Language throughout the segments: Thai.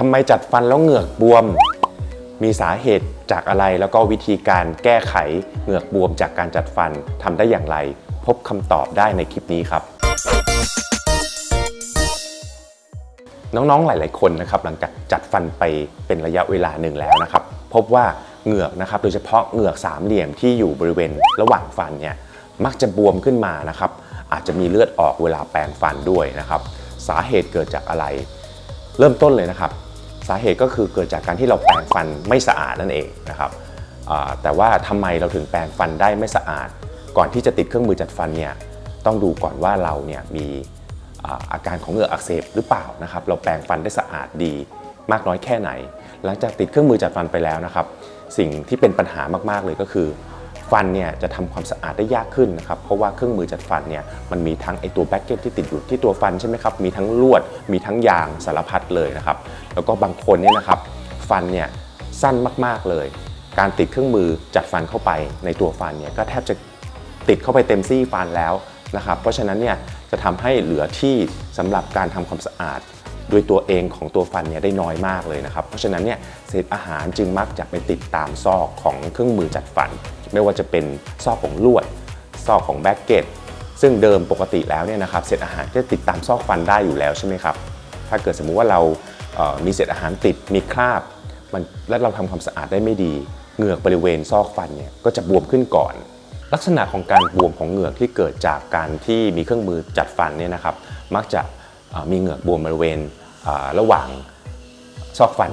ทำไมจัดฟันแล้วเหงือกบวม มีสาเหตุจากอะไรแล้วก็วิธีการแก้ไขเหงือกบวมจากการจัดฟันทำได้อย่างไร พบคำตอบได้ในคลิปนี้ครับ น้องๆหลาย ๆ คนนะครับหลังจากจัดฟันไปเป็นระยะเวลาหนึ่งแล้วนะครับ พบว่าเหงือกนะครับโดยเฉพาะเหงือกสามเหลี่ยมที่อยู่บริเวณระหว่างฟันเนี่ยมักจะบวมขึ้นมานะครับ อาจจะมีเลือดออกเวลาแปรงฟันด้วยนะครับ สาเหตุเกิดจากอะไร เริ่มต้นเลยนะครับ สาเหตุก็คือเกิดจากการที่เราแปรงฟันไม่สะอาดนั่นเองนะครับแต่ว่าทำไมเราถึงแปรงฟันได้ไม่สะอาด ก่อนที่จะติดเครื่องมือจัดฟันเนี่ยต้องดูก่อนว่าเราเนี่ยมีอาการของเหงือกอักเสบหรือเปล่านะครับ เราแปรงฟันได้สะอาดดีมากน้อยแค่ไหน หลังจากติดเครื่องมือจัดฟันไปแล้วนะครับ สิ่งที่เป็นปัญหามากๆเลยก็คือ ฟันเนี่ยจะทำความสะอาดได้ยากขึ้นนะครับเพราะว่าเครื่องมือจัดฟันเนี่ยมันมีทั้งไอตัวแบ็กเก็ตที่ติดอยู่ที่ตัวฟันใช่ไหมครับมีทั้งลวดมีทั้งยางสารพัดเลยนะครับแล้วก็บางคนเนี่ยนะครับฟันเนี่ยสั้นมากๆเลย การติดเครื่องมือจัดฟันเข้าไปในตัวฟันเนี่ยก็แทบจะติดเข้าไปเต็มซี่ฟันแล้วนะครับเพราะฉะนั้นเนี่ยจะทำให้เหลือที่สำหรับการทำความสะอาดโดยตัวเองของตัวฟันเนี่ยได้น้อยมากเลยนะครับ เพราะฉะนั้นเนี่ยเศษอาหารจึงมักจะไปติดตามซอกของเครื่องมือจัดฟัน ไม่ว่าจะเป็นซอกของลวด ซอกของแบ็กเก็ตซึ่งเดิมปกติแล้วเนี่ยนะครับเศษอาหารก็ติดตามซอกฟันได้อยู่แล้วใช่ไหมครับถ้าเกิดสมมุติว่าเรามีเศษอาหารติดมีคราบมันและเราทำความสะอาดได้ไม่ดี เหงือกบริเวณซอกฟันเนี่ยก็จะบวมขึ้นก่อน ลักษณะของการบวมของเหงือกที่เกิดจากการที่มีเครื่องมือจัดฟันเนี่ยนะครับ มักจะมีเหงือกบวมบริเวณระหว่างซอกฟัน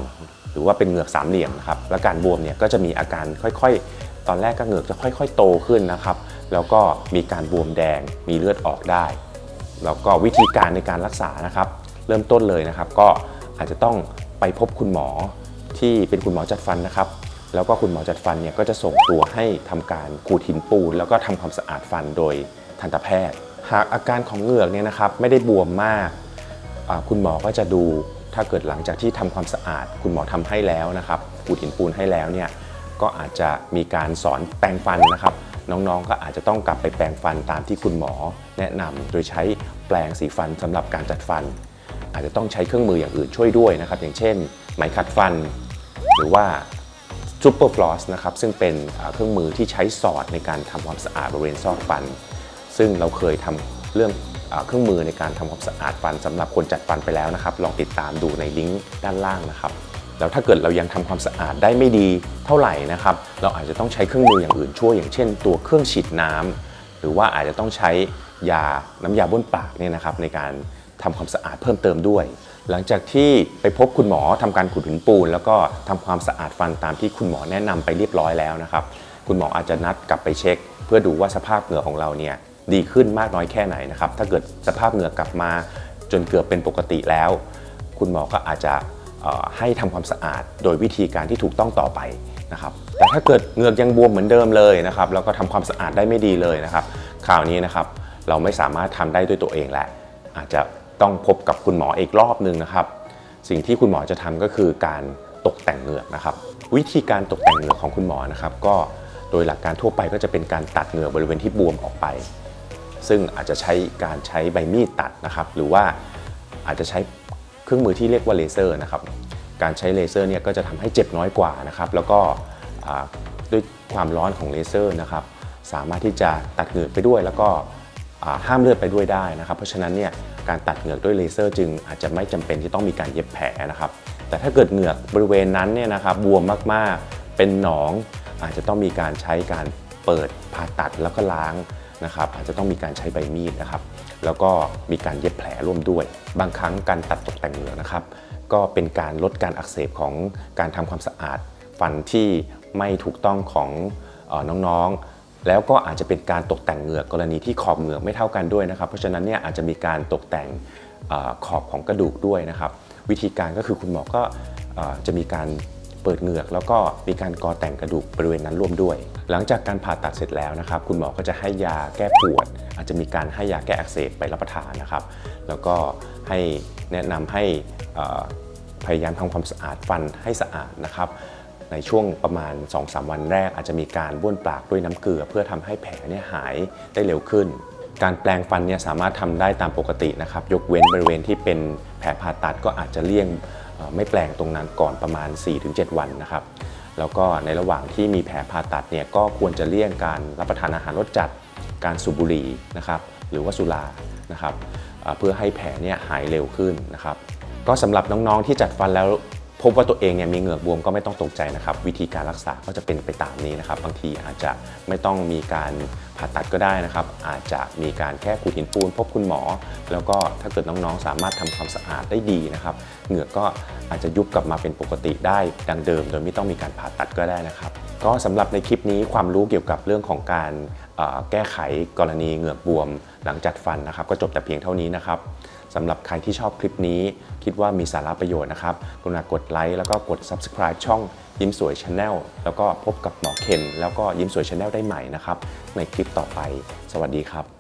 หรือว่าเป็นเหงือกสามเหลี่ยมนะครับและการบวมเนี่ยก็จะมีอาการค่อย ตอนแรกก็เหงือกจะค่อย ๆ โตขึ้นนะครับ แล้วก็มีการบวมแดงมีเลือดออกได้ แล้วก็วิธีการในการรักษานะครับ เริ่มต้นเลยนะครับ ก็อาจจะต้องไปพบคุณหมอที่เป็นคุณหมอจัดฟันนะครับ แล้วก็คุณหมอจัดฟันเนี่ยก็จะส่งตัวให้ทำการขูดหินปูน แล้วก็ทำความสะอาดฟันโดยทันตแพทย์ หากอาการของเหงือกเนี่ยนะครับไม่ได้บวมมาก คุณหมอก็จะดูถ้าเกิดหลังจากที่ทำความสะอาด คุณหมอทำให้แล้วนะครับขูดหินปูนให้แล้วเนี่ย ก็อาจจะมีการสอนแปรงฟันนะครับ น้องๆ ก็อาจจะต้องกลับไปแปรงฟันตามที่คุณหมอแนะนำโดยใช้แปรงสีฟันสำหรับการจัดฟัน อาจจะต้องใช้เครื่องมืออย่างอื่นช่วยด้วยนะครับ อย่างเช่น ไหมขัดฟัน หรือว่าซูเปอร์ฟลอสนะครับซึ่งเป็นเครื่องมือที่ใช้สอดในการทำความสะอาดบริเวณซอกฟัน ซึ่งเราเคยทำเรื่องเครื่องมือในการทำความสะอาดฟันสำหรับคนจัดฟันไปแล้วนะครับ ลองติดตามดูในลิงก์ด้านล่างนะครับ แล้วถ้าเกิดเรายังทำความสะอาดได้ไม่ดีเท่าไหร่นะครับ เราอาจจะต้องใช้เครื่องมืออย่างอื่นช่วย อย่างเช่น ตัวเครื่องฉีดน้ำหรือว่าอาจจะต้องใช้ยาน้ำยาบ้วนปากเนี่ยนะครับในการทำความสะอาดเพิ่มเติมด้วย หลังจากที่ไปพบคุณหมอทำการขุดหินปูน แล้วก็ทำความสะอาดฟันตามที่คุณหมอแนะนำไปเรียบร้อยแล้วนะครับ คุณหมออาจจะนัดกลับไปเช็ค เพื่อดูว่าสภาพเหงือของเราเนี่ยดีขึ้นมากน้อยแค่ไหนนะครับ ถ้าเกิดสภาพเหงือกลับมาจนเกือบเป็นปกติแล้ว คุณหมอก็อาจจะ ให้ทำความสะอาดโดยวิธีการที่ถูกต้องต่อไปนะครับแต่ถ้าเกิดเหงือกยังบวมเหมือนเดิมเลยนะครับแล้วก็ทำความสะอาดได้ไม่ดีเลยนะครับคราวนี้นะครับเราไม่สามารถทำได้ด้วยตัวเองแล้วอาจจะต้องพบกับคุณหมออีกรอบหนึ่งนะครับ สิ่งที่คุณหมอจะทำก็คือการตกแต่งเหงือกนะครับ วิธีการตกแต่งเหงือกของคุณหมอนะครับ ก็โดยหลักการทั่วไปก็จะเป็นการตัดเหงือกบริเวณที่บวมออกไป ซึ่งอาจจะใช้การใช้ใบมีดตัดนะครับ หรือว่าอาจจะใช้ เครื่องมือที่เรียกว่าเลเซอร์นะครับการใช้เลเซอร์เนี่ยก็จะทำให้เจ็บน้อยกว่านะครับแล้วก็ด้วยความร้อนของเลเซอร์นะครับสามารถที่จะตัดเหงือกไปด้วย แล้วก็ห้ามเลือดไปด้วยได้นะครับ เพราะฉะนั้นเนี่ยการตัดเหงือกด้วยเลเซอร์จึงอาจจะไม่จำเป็นที่ต้องมีการเย็บแผลนะครับ แต่ถ้าเกิดเหงือกบริเวณนั้นเนี่ยนะครับบวมมากๆเป็นหนองอาจจะต้องมีการใช้การเปิดผ่าตัดแล้วก็ล้าง นะครับอาจจะต้องมีการใช้ใบมีดนะครับ แล้วก็มีการเย็บแผลร่วมด้วย บางครั้งการตัดตกแต่งเหงือกนะครับ ก็เป็นการลดการอักเสบของการทำความสะอาด ฟันที่ไม่ถูกต้องของออน้องๆ แล้วก็อาจจะเป็นการตกแต่งเหงือกกรณีที่ขอบเหงือกไม่เท่ากันด้วยนะครับ เพราะฉะนั้นเนี่ยอาจจะมีการตกแต่งอขอบของกระดูกด้วยนะครับ วิธีการก็คือคุณหมอก็อจะมีการ เปิดเหงือก แล้วก็มีการกอแต่งกระดูกบริเวณนั้นร่วมด้วย หลังจากการผ่าตัดเสร็จแล้วนะครับ คุณหมอก็จะให้ยาแก้ปวด อาจจะมีการให้ยาแก้อักเสบไปรับประทานนะครับ แล้วก็ให้แนะนำให้พยายามทำความสะอาดฟันให้สะอาดนะครับในช่วงประมาณ 2-3 วันแรก อาจจะมีการบ้วนปากด้วยน้ำเกลือ เพื่อทำให้แผลเนี่ยหายได้เร็วขึ้น การแปลงฟันเนี่ยสามารถทำได้ตามปกตินะครับ ยกเว้นบริเวณที่เป็นแผลผ่าตัดก็อาจจะเลี่ยง ไม่แปลงตรงนั้นก่อนประมาณ 4-7 วันนะครับ แล้วก็ในระหว่างที่มีแผลผ่าตัดเนี่ยก็ควรจะเลี่ยงการรับประทานอาหารรสจัด การสูบบุหรี่นะครับ หรือว่าสุรานะครับเพื่อให้แผลเนี่ยหายเร็วขึ้นนะครับ ก็สำหรับน้องๆที่จัดฟันแล้ว พบว่าตัวเองเนี่ยมีเหงือกบวมก็ไม่ต้องตกใจนะครับ วิธีการรักษาก็จะเป็นไปตามนี้นะครับ บางทีอาจจะไม่ต้องมีการผ่าตัดก็ได้นะครับ อาจจะมีการแค่ขูดหินปูน พบคุณหมอ แล้วก็ถ้าเกิดน้องๆ สามารถทำความสะอาดได้ดีนะครับ เหงือกก็อาจจะยุบกลับมาเป็นปกติได้ดังเดิม โดยไม่ต้องมีการผ่าตัดก็ได้นะครับ ก็สำหรับในคลิปนี้ความรู้เกี่ยวกับเรื่องของการแก้ไขกรณีเหงือกบวม หลังจัดฟันนะครับ ก็จบแต่เพียงเท่านี้นะครับ สำหรับใครที่ชอบคลิปนี้ คิดว่ามีสาระประโยชน์นะครับ กรุณากดไลค์แล้วก็กด subscribe ช่องยิ้มสวย Channel แล้วก็พบกับหมอเคนแล้วก็ยิ้มสวย Channel ได้ใหม่นะครับ ในคลิปต่อไป สวัสดีครับ